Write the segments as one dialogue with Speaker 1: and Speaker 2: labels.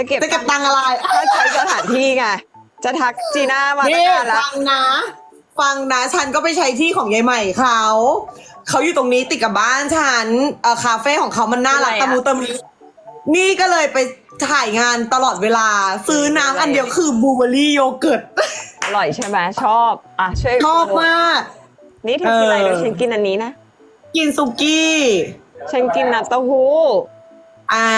Speaker 1: จะเก็บ
Speaker 2: จะเก็บตังค์อะไร
Speaker 1: ก็ใช้สถานที่ไงจะทักจีน่ามาตั้ง
Speaker 2: นี่
Speaker 1: นานแล้ว
Speaker 2: ฟังนะ ฟังนะฉันก็ไปใช้ที่ของยายใหม่เขาเขาอยู่ตรงนี้ติดกับบ้านฉันเออคาเฟ่ของเขามันน่ารัก
Speaker 1: อะไร
Speaker 2: ตะ
Speaker 1: อะ
Speaker 2: มูตะมีนี่ก็เลยไปถ่ายงานตลอดเวลา ซื้อน้ำอันเดียวคือบูเบอรี่โยเกิร์ต
Speaker 1: อร่อยใช่ไหมชอบอะช่วย
Speaker 2: ชอบมาก
Speaker 1: นี่เธอกินอะไร
Speaker 2: เออ
Speaker 1: เดี๋ยวฉันกินอันนี้นะ
Speaker 2: กินซุกี้
Speaker 1: ฉันกินน้ำเต้าหู้
Speaker 2: อ่า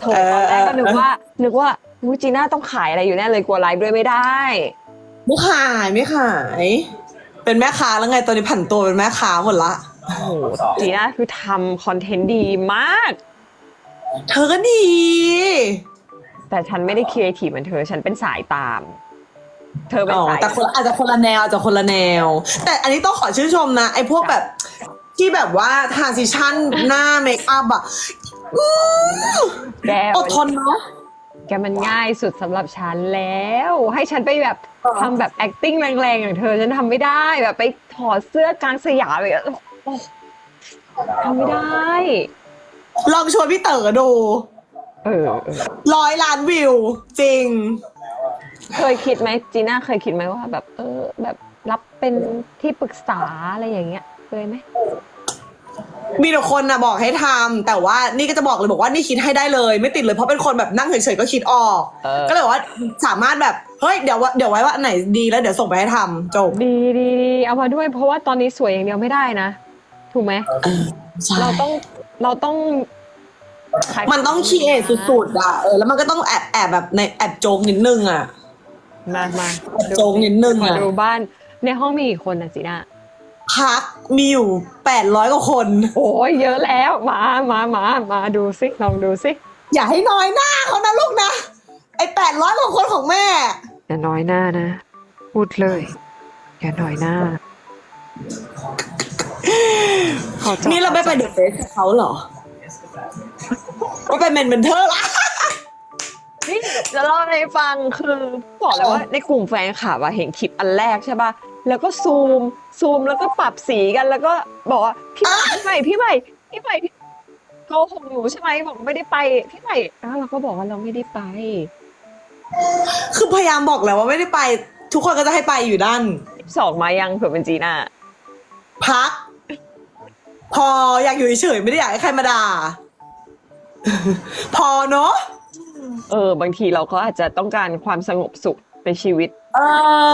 Speaker 1: โถตอนแรกก็นึกว่า นึกว่าอุ๊ยจีน่าต้องขายอะไรอยู่แน่เลยกลัวไลฟ์ด้วยไม่ได้
Speaker 2: ไม่ขายไม่ขาย เป็นแม่ค้าแล้วไงตอนนี้ผันตัวเป็นแม่ค้าหมดละ
Speaker 1: โอ้โหจีน่าคือทำคอนเทนต์ดีมาก
Speaker 2: เธอก็ดี
Speaker 1: แต่ฉันไม่ได้ครีเอทีฟเหมือนเธอ ฉันเป็นสายตาม เธอเป็น
Speaker 2: อ๋อ
Speaker 1: สาย
Speaker 2: แต่คนอาจจะคนละแนวอาจจะคนละแนว แต่อันนี้ต้องขอชื่นชมนะ ไอ้พวกแบบที่แบบว่าทรานซิชันหน้าเมคอัพอะอื้อ
Speaker 1: แก
Speaker 2: อดทนเนาะ
Speaker 1: แกมันง่ายสุดสำหรับฉันแล้ว ให้ฉันไปแบบ
Speaker 2: อ๋อ
Speaker 1: ทำแบบ acting แรงๆ อย่างเธอ ฉันทำไม่ได้แบบไปถอดเสื้อกลางสยามไปโอ้ทำไม่ได้
Speaker 2: ลองชวนพี่เต๋อดู
Speaker 1: เออเออ
Speaker 2: ร้อยล้านวิว จริง
Speaker 1: เคยคิดไหมจีน่าเคยคิดไหมว่าแบบ เออ แบบรับเป็นที่ปรึกษาอะไรอย่างเงี้ยเคยไหม
Speaker 2: มีแต่คนนะบอกให้ทำแต่ว่านี่ก็จะบอกเลยบอกว่านี่คิดให้ได้เลย ไม่ติดเลยเพราะเป็นคนแบบนั่งเฉยๆก็คิดออก
Speaker 1: เออ
Speaker 2: ก็เลยบอกว่าสามารถแบบเฮ้ยเดี๋ยวว่าเดี๋ยวไว้ว่าอันไหนดีแล้วเดี๋ยวส่งไปให้ทำจบ
Speaker 1: ดีดีดีเอามาด้วย เพราะว่าตอนนี้สวยอย่างเดียวไม่ได้นะ ถูกไหมเราต้องเราต้องขาย
Speaker 2: มันต้องคีเอทสุดๆอะเออแล้วมันก็ต้องแอบแอบแบบในแอบโจงนิดนึงอะ
Speaker 1: มามา
Speaker 2: โจงนิดนึง
Speaker 1: ขอ
Speaker 2: อะ
Speaker 1: ดูบ้านในห้องมีกี่คนนะจีน่า
Speaker 2: พักมีอยู่แปดร้อยกว่าคน
Speaker 1: โอ้ยเยอะแล้วมามามามาดูสิลองดูสิ
Speaker 2: อย่าให้น้อยหน้าเขานะลูกนะ ไอแปดร้อยกว่าคนของแม่
Speaker 1: อย่าน้อยหน้านะ พูดเลย อย่าน้อยหน้าขอจบ
Speaker 2: นี่เราไม่ไปเดอะเฟสเขาเหรอว่าไปเมนเมนเทอร์ละ
Speaker 1: นี่จะเล่าให้ฟังคือบอกเลยว่าในกลุ่มแฟนคลับอะเห็นคลิปอันแรกใช่ป่ะ แล้วก็ซูม ซูมแล้วก็ปรับสีกัน แล้วก็บอกว่าพี่ใหม่พี่ใหม่พี่ใหม่พี่โกหกหนูใช่ไหมบอกไม่ได้ไปพี่ใหม่แล้วเราก็บอกว่าเราไม่ได้ไป
Speaker 2: คือพยายามบอกแล้วว่าไม่ได้ไป ทุกคนก็จะให้ไปอยู่ด้าน
Speaker 1: สองมายังเผื่อเป็นจีน่า
Speaker 2: พัก พออยากอยู่เฉยๆไม่ได้อยากให้ใครมาด่าพอเนาะ
Speaker 1: เออบางทีเราก็อาจจะต้องการความสงบสุข ในชีวิต
Speaker 2: เอ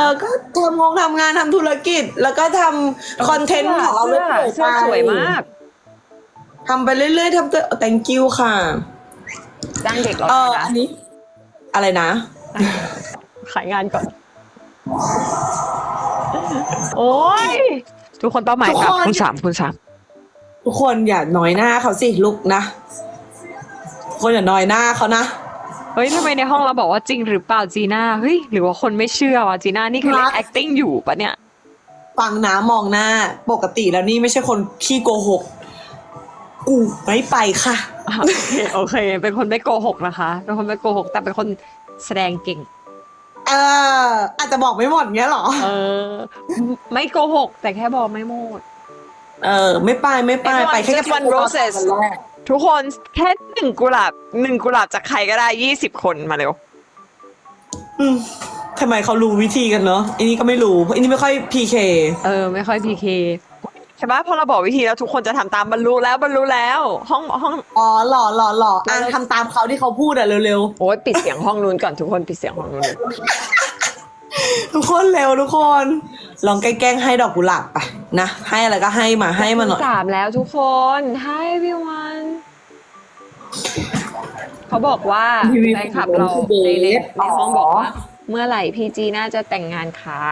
Speaker 2: อก็ทำงงทำงานทำธุรกิจ แล้วก็ทำคอนเทนต์ของเรา
Speaker 1: เสื้
Speaker 2: เรื่
Speaker 1: อ
Speaker 2: อยๆ
Speaker 1: เสื้อสวยมาก
Speaker 2: ทำไปเรื่อยๆทำตัว thank you ค่ะ
Speaker 1: จ้างเด็กเรา
Speaker 2: เออ
Speaker 1: นะ
Speaker 2: อันนี้ อะไรนะ
Speaker 1: ขายงานก่อน โอ้ยทุกคนเป้าหมาย
Speaker 2: ทุก
Speaker 1: ครับ
Speaker 2: คน
Speaker 1: คุณสามคุณสาม
Speaker 2: ทุกคนอย่าน้อยหน้าเขาสิลูกนะทุกคนอย่าน้อยหน้าเขานะ
Speaker 1: เฮ้ยทำไมในห้องเราบอกว่าจริงหรือเปล่าจีน่า เฮ้ย หรือว่าคนไม่เชื่อวะจีน่านี่คือเล่
Speaker 2: รั
Speaker 1: น
Speaker 2: ก
Speaker 1: acting อยู่ปะเนี่ย
Speaker 2: ฟังนะมองหน้า ปกติแล้วนี่ไม่ใช่คนขี้โกหก กูไม่ไปค่ะ
Speaker 1: อะ โอเคโอเค เป็นคนไม่โกหกนะคะ เป็นคนไม่โกหก แต่เป็นคนแสดงเก่ง
Speaker 2: เออ อาจจะบอกไม่หมดเงี้ยเหรอ
Speaker 1: เออ ไม่โกหก แต่แค่บอกไม่หมด
Speaker 2: เออ ไม่ไปไม่ไป
Speaker 1: Everyone
Speaker 2: ไปแค่
Speaker 1: just one
Speaker 2: ตอน
Speaker 1: roses
Speaker 2: วันแรก
Speaker 1: ทุกคนแค่หนึ่งกุหลาบหนึ่งกุหลาบจากใครก็ได้ยี่สิบคนมาเร็ว
Speaker 2: อืมทำไมเขารู้วิธีกันเนาะอันนี้ก็ไม่รู้เพราะอันนี้ไม่ค่อยพีเค
Speaker 1: เออ ไม่ค่อยพีเคใช่ปะพอเราบอกวิธีแล้วทุกคนจะทำตามบรรลุแล้วบรรลุแล้ว ห้องห้อง
Speaker 2: อ๋อหล่อหล่อหล่ออะทำตามเขาที่เขาพูดอะเร็ว
Speaker 1: โอ้ยปิดเสียงห้องนู้นก่อนทุกคนปิดเสียงห้องนู้น
Speaker 2: ๆทุกคนเร็วทุกคน ลองแกล้งๆให้ดอกกุหลาบไปนะให้อะไรก็ให้มาให้มาหน่อย
Speaker 1: สามแล้วทุกคน Hi everyone เขาบอกว่า
Speaker 2: ทีวี
Speaker 1: แฟนคลับเรา
Speaker 2: เบส
Speaker 1: ในในในห้องบอกว่า
Speaker 2: อ๋อ
Speaker 1: เมื่อไหร่พีจีน่าจะแต่งงานคะ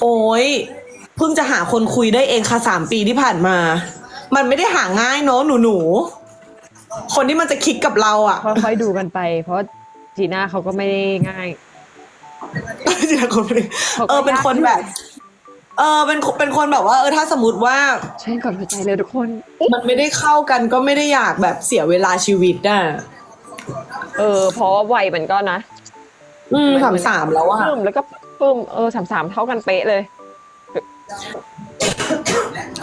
Speaker 2: โอ้ยเพิ่งจะหาคนคุยได้เองค่ะสามปีที่ผ่านมา มันไม่ได้หาง่ายเนอะหนูหนูๆคนที่มันจะคิดกับเราอะ
Speaker 1: ค่อยๆดูกันไป เพราะจีน่าเขาก็ไม่ได้ง่าย
Speaker 2: เดี๋ยวคนไม่ได้
Speaker 1: เขาก็
Speaker 2: เออเป็นคนแบบ เออเป็นเป็นคนแบบว่าเออถ้าสมมติว่า
Speaker 1: ใช่ก่อนหัวใจเลยทุกคน
Speaker 2: มันไม่ได้เข้ากันก็ไม่ได้อยากแบบเสียเวลาชีวิตน่ะ
Speaker 1: เออ เพราะว่าวัยมันก็นะ
Speaker 2: อืมสามสามแล้วอะ
Speaker 1: ปึ้มแล้วก็ปึ้มเออสามสามเท่ากันเป๊ะเลย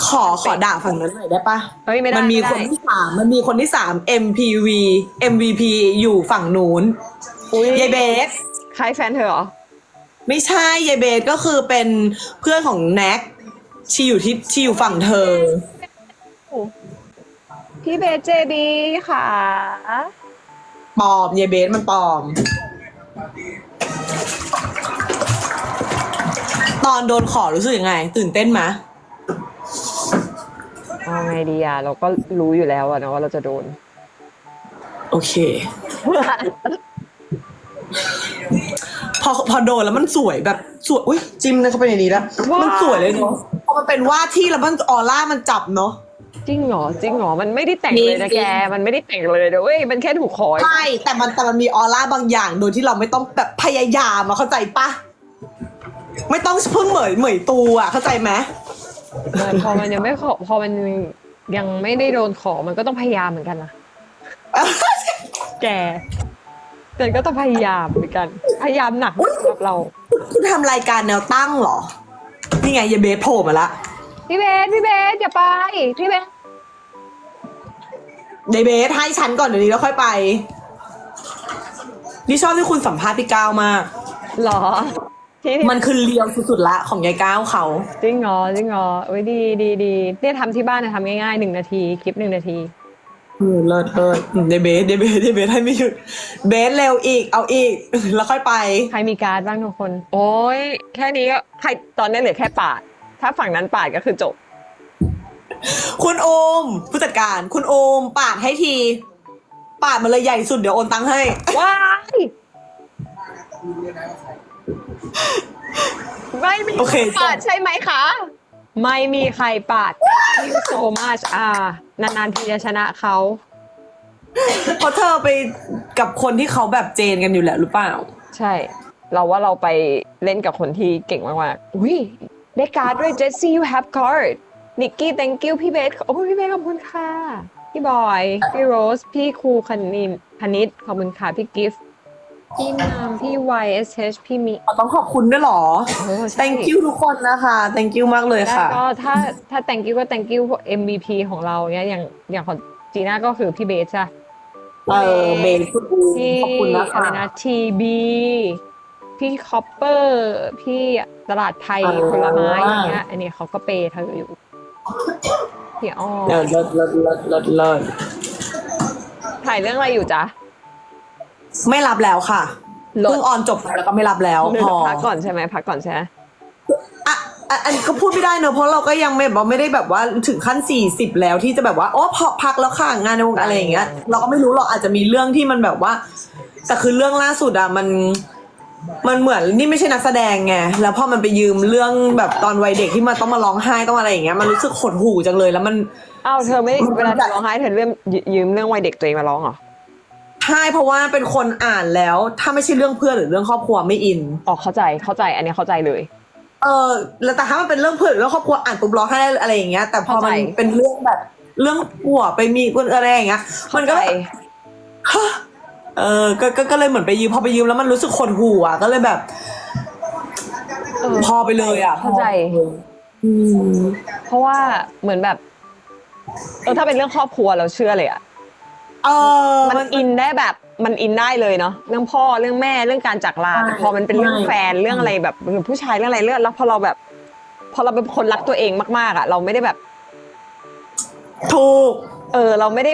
Speaker 2: ขอขอด่าฝั่งนั้นหน่อยได้ปะ
Speaker 1: เฮ้ยไม่ได้
Speaker 2: มันมี
Speaker 1: ไได้
Speaker 2: คนที่สามมันมีคนที่สาม MPV MVP อยู่ฝั่งนู้น
Speaker 1: อุ๊ย
Speaker 2: ยายเบส
Speaker 1: ใครแฟนเธอเหรอ
Speaker 2: ไม่ใช่ยายเบสก็คือเป็นเพื่อนของแน็กชีอยู่ที่ชีอยู่ฝั่งเธอ
Speaker 1: พี่เบสเจบีค่ะ
Speaker 2: ปลอมยายเบสมันปลอม ตอนโดนขอรู้สึกยังไง ตื่นเต้นไหม
Speaker 1: เอาไงดีอะเราก็รู้อยู่แล้วอะนะว่าเราจะโดน
Speaker 2: โอเค พอพอโดนแล้วมันสวยแบบสวยอุ้ยจิ้มนะเข้าไปในนี้แล้ว
Speaker 1: ว้าว
Speaker 2: มันสวยเลยเนาะพอมันเป็นว่าที่แล้วมันออร่ามันจับเนาะ
Speaker 1: จริงเหรอจริงเหรอมันไม่ได้แต่งเลยนะ
Speaker 2: จริ
Speaker 1: แก
Speaker 2: ง
Speaker 1: มันไม่ได้แต่งเลยนะเว้ยมันแค่ถูกขอ
Speaker 2: ใช่แต่มันแต่มันมีออร่าบางอย่างโดยที่เราไม่ต้องแบบพยายามอะเข้าใจปะไม่ต้องเพิ่งเหมยเหมยตัวอะเข้าใจไหม
Speaker 1: แต่พอมันยังไม่ขอพอมันยังไม่ได้โดนขอมันก็ต้องพยายามเหมือนกันนะแก แต่ก็ต้องพยายามเหมือนกัน พยายามหนักสำหรับเรา
Speaker 2: คุณทำรายการแนวตั้งเหรอ นี่ไงยายเบสโผล่มาละ
Speaker 1: พี่เบสพี่เบสอย่าไป พี่เบส
Speaker 2: ยายเบสให้ฉันก่อนเดี๋ยวนี้แล้วค่อยไป นี่ชอบที่คุณสัมภาษณ์พี่ก้าวมาก
Speaker 1: หรอที่
Speaker 2: มันคือเลียวสุดๆละของยายก้าวเขา
Speaker 1: จริงเหรอจริงเหรอโอ้ยดีดีดีเนี่ยทำที่บ้านเนี่ยทำง่ายๆหนึ่งนาที คลิปหนึ่งนาที
Speaker 2: เออเลิศเลิศยายเบสยายเบสยายเบสให้ไม่หยุดเบสเร็วอีก เอาอีก แล้วค่อยไป
Speaker 1: ใครมีการ์ดบ้างทุกคน โอ้ยแค่นี้ก็ใครตอนนี้เหลือแค่ปาด ถ้าฝั่งนั้นปาดก็คือจบ
Speaker 2: คุณโอม ผู้จัดการ คุณโอม ปาดให้ที ปาดมาเลยใหญ่สุดเดี๋ยวโอนตังค์ให้
Speaker 1: ว้ายไม่มี
Speaker 2: โอเค
Speaker 1: ใครปาดใช่ไหมคะ ไม่มีใครปาด Thank you so much อ่า นานๆทีจะชนะเขา
Speaker 2: เพราะเธอไปกับคนที่เขาแบบเจนกันอยู่แล้วหรือเปล่า
Speaker 1: ใช่ เราว่าเราไปเล่นกับคนที่เก่งมากๆอุ้ยได้การ์ดด้วย Jessie you have card นิกกี้ thank you พี่เบสโอ้ยพี่เบสขอบคุณค่ะ พี่บอย พี่โรส พี่ครูคณินคณิตขอบคุณค่ะ พี่กิฟต์ พี่นามพี่ YSH พี่มิ
Speaker 2: ต้องขอบคุณด้วยเหรอ
Speaker 1: เออใช่
Speaker 2: thank you ทุกคนนะคะ thank you มากเลย
Speaker 1: แล้ว
Speaker 2: ค่ะ
Speaker 1: ก็ถ้าถ้า thank you ก็ thank you พวก MVP ของเราเนี้ยอย่างอย่างของจีน่าก็คือพี่เบสใช่ปะ
Speaker 2: เออเบสคุณอูม
Speaker 1: พี่
Speaker 2: ขอบคุณนะ
Speaker 1: อะ
Speaker 2: คะ
Speaker 1: ไรนะทีบีพี่คอปเปอร์ พี่ตลาดไทย
Speaker 2: อ่า
Speaker 1: ผลไม้อย่างเงี้ย อันนี้เขาก็เปย์เธออยู่พี่อ้อ
Speaker 2: เลิศเลิศเลิศเลิศเลิศเลิศ
Speaker 1: ถ่ายเรื่องอะไรอยู่จ๊ะ
Speaker 2: ไม่รับแล้วค่ะ
Speaker 1: เลิศ
Speaker 2: เพิ่งออนจบไปแล้วก็ไม่รับแล้ว
Speaker 1: เดี๋ย
Speaker 2: พ
Speaker 1: ว
Speaker 2: อ
Speaker 1: พักก่อนใช่ไหมพักก่อนใช่ไหม
Speaker 2: อะอะอันนี้ก็พูดไม่ได้เนอะเพราะเราก็ยังไม่แบบไม่ได้แบบว่าถึงขั้นสี่สิบแล้วที่จะแบบว่าโอ้พอพักแล้วค่ะงานในวงการอะไรอย่างเงี้ย เราก็ไม่รู้หรอกอาจจะมีเรื่องที่มันแบบว่า แต่คือเรื่องล่าสุดอะมันมันเหมือนนี่ไม่ใช่นักแสดงไงแล้วพอมันไปยืมเรื่องแบบตอนวัยเด็กที่มันต้องมาร้องไห้ต้องอะไรอย่างเงี้ยมันรู้สึกหดหู่จังเลยแล้วมัน
Speaker 1: อ้าวเธอไม่
Speaker 2: มัน
Speaker 1: เวลาเธอร้องไห้เธอเรื่องยืมเรื่องวัยเด็กตัวเองมาร้องเหรอ
Speaker 2: ใช่เพราะว่าเป็นคนอ่านแล้ว ถ้าไม่ใช่เรื่องเพื่อนหรือเรื่องครอบครัวไม่อิน
Speaker 1: อ๋อเข้าใจเข้าใจอันนี้เข้าใจเลย
Speaker 2: เออแล้วแต่ถ้ามันเป็นเรื่องเพื่อนหรือเรื่องครอบครัวอ่านปุ๊บร้องไห้ได้อะไรอย่างเงี้ยแต่พอมัน
Speaker 1: เข้าใจ
Speaker 2: เป็นเรื่องแบบ เรื่องผัวไปมีคนอะไรอย่างเงี้ยมันก็
Speaker 1: เข้าใจ
Speaker 2: ฮะเออก็ก็ก็เลยเหมือนไปยืมพอไปยืมแล้วมันรู้สึกขนหูอะก็เลยแบบ
Speaker 1: เออ
Speaker 2: พอไปเลยอะ
Speaker 1: เข้าใจ
Speaker 2: อืม
Speaker 1: เพราะว่าเหมือนแบบเออถ้าเป็นเรื่องครอบครัวเราเชื่อเลยอะ
Speaker 2: เออ
Speaker 1: มันอินได้แบบมันอินได้เลยเนาะเรื่องพ่อเรื่องแม่เรื่องการจากลา
Speaker 2: ใช่
Speaker 1: แต่พอมันเป็นเรื่อง
Speaker 2: ใช่
Speaker 1: แฟนเรื่องอะไรแบบหรือผู้ชายเรื่องอะไรเรื่องแล้วพอเราแบบ พอเราเป็นคนรักตัวเองมากๆอะเราไม่ได้แบบ
Speaker 2: ถูก
Speaker 1: เออ เราไม่ได้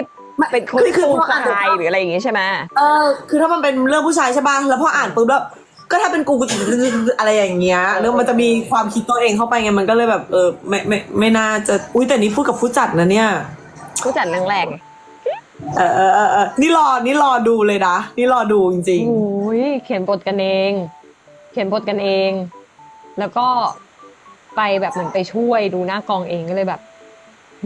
Speaker 1: เป็นคน
Speaker 2: คือคือ
Speaker 1: สู้
Speaker 2: พออ่าน
Speaker 1: ชายหรืออะไรอย่างงี้ใช่ไหม
Speaker 2: เออ คือถ้ามันเป็นเรื่องผู้ชายใช่ป่ะแล้วพออ่านปุ๊บแล้วก็ถ้าเป็นกูกูอะไรอย่างเงี้ยแล้วมันจะมีความคิดตัวเองเข้าไปไงมันก็เลยแบบเออไม่ไม่ไม่น่าจะอุ้ยแต่นี่พูดกับผู้จัดนะเนี่ย
Speaker 1: ผู้จัดเรื่องแรก
Speaker 2: เออเออเออเออนี่รอ นี่รอดูเลยนะ นี่รอดูจริง
Speaker 1: โอ้ยเขียนบทกันเอง เขียนบทกันเอง แล้วก็ไปแบบเหมือนไปช่วยดูหน้ากองเองก็เลยแบบ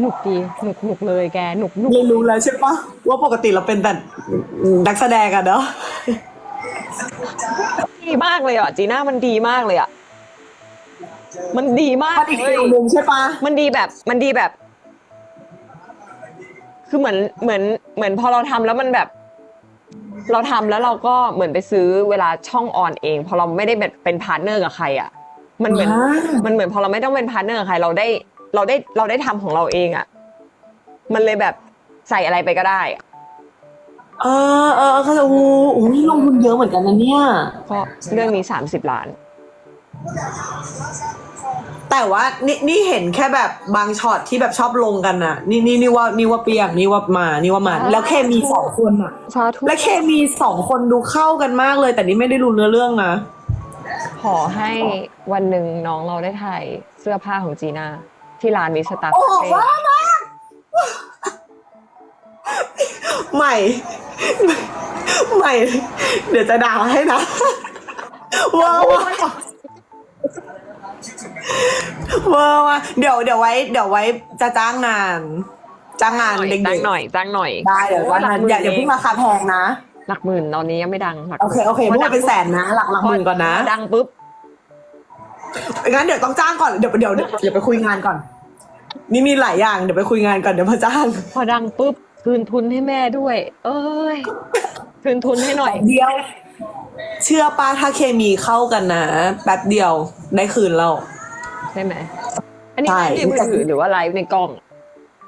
Speaker 1: หนุกดีหนุกหนุกเลยแกหนุกหนุก
Speaker 2: ๆเลยรู้แล้วใช่ปะว่าปกติเราเป็นแต่นักแสดงอะเนาะ
Speaker 1: ดีมากเลยอะจีน่ามันดีมากเลยอะ มันดีมาก
Speaker 2: มันอีก
Speaker 1: เลย
Speaker 2: ฟิลนึงใช่ปะ
Speaker 1: มันดีแบบมันดีแบบ คือเหมือนเหมือนเหมือนพอเราทำแล้วมันแบบ เราทำแล้วเราก็เหมือนไปซื้อเวลาช่องออนเอง พอเราไม่ได้แบบเป็นพาร์ทเนอร์กับใครอะ มันเหมือนมันเหมือนพอเราไม่ต้องเป็นพาร์ทเนอร์กับใครเราได้เราได้เราได้ทำของเราเองอะมันเลยแบบใส่อะไรไปก็ได้อะ
Speaker 2: เออเออเขาจะโอ้โหโอ้โหนี่ลงทุนเยอะเหมือนกันนะเนี่ย
Speaker 1: เพราะเรื่องนี้สามสิบล้าน
Speaker 2: แต่ว่านี่นี่เห็นแค่แบบบางช็อตที่แบบชอบลงกันน่ะนี่นี่นี่ว่านี่ว่าเปียกนี่ว่ามานี่ว่ามา
Speaker 1: อ่า
Speaker 2: แล้วเคมีสองคนอะ
Speaker 1: สาธุ
Speaker 2: และเคมีสองคนดูเข้ากันมากเลย แต่นี่ไม่ได้รู้เนื้อเรื่องนะ
Speaker 1: ขอให้วันหนึ่งน้องเราได้ถ่ายเสื้อผ้าของจีน่าที่ร้านมิสตาร์
Speaker 2: โอ้
Speaker 1: คาเฟ่
Speaker 2: ว้ามากใหม่ใหม่ เดี๋ยวจะด่าให้นะว้าว ว้าวว้าวเดี๋ยวเดี๋ยวไว้ เดี๋ยวไว้จะจ้างงาน จ้างงานเด็ก
Speaker 1: จ้าง
Speaker 2: ๆ
Speaker 1: หน่อยจ้างหน่อย
Speaker 2: ได้เดี๋ยวจ้างงานอย่าอย่าเพิ่งราคาแพงนะ
Speaker 1: หลักหมื่นตอนนี้ยังไม่ดังหลักห
Speaker 2: โอ
Speaker 1: มื่น
Speaker 2: เคโอเคพูดเป็นแสนนะ หลักหลักหมื่นก่อนนะ
Speaker 1: พดังปุ๊บ
Speaker 2: งั้นเดี๋ยวต้องจ้างก่อนเดี๋ยวเดี๋ยวเดี๋ยวเดี๋ยวไปคุยงานก่อน นี่มีหลายอย่างเดี๋ยวไปคุยงานก่อนเดี๋ยวมาจ้าง
Speaker 1: พอดังปุ๊บคืนทุนให้แม่ด้วย เอ้ยคืนทุนให้หน่อย
Speaker 2: เดียว เชื่อป้าถ้าเคมีเข้ากันนะแป๊บเดียวได้คืนเรา
Speaker 1: ใช่ไหม อันนี้
Speaker 2: ใช่
Speaker 1: ไลฟ์ในมือถือหรือว่าไลฟ์ในกล้อง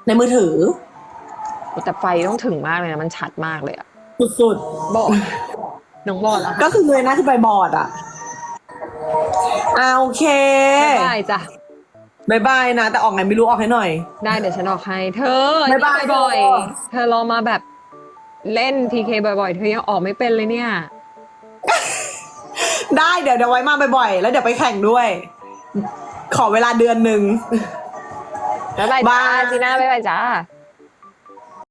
Speaker 2: ในมือถือ
Speaker 1: แต่ไฟต้องถึงมากเลยนะ มันชัดมากเลยอะ
Speaker 2: สุด
Speaker 1: บอกน้องบอลอะ
Speaker 2: ๆก็คือเลยหน้าที่ไปบอร์ดอะอ่าโอเค
Speaker 1: ได้จ้ะ
Speaker 2: บายบายนะ แต่ออกไงไม่รู้ออกให้หน่อย
Speaker 1: ได้เดี๋ยวฉันออกให้ เธอ
Speaker 2: บ๊ายบาย
Speaker 1: นี่บ่อย
Speaker 2: เธอ
Speaker 1: ๆเธอรอมาแบบเล่นทีเคบ่อยๆ เธอยังออกไม่เป็นเลยเนี่ย
Speaker 2: ได้เดี๋ยวเดี๋ยวไว้มาบ่อยๆ แล้วเดี๋ยวไปแข่งด้วย ขอเวลาเดือนหนึ่ง
Speaker 1: บ๊ายบายจ้า
Speaker 2: บาย
Speaker 1: จีน่าบ๊ายบายจ้า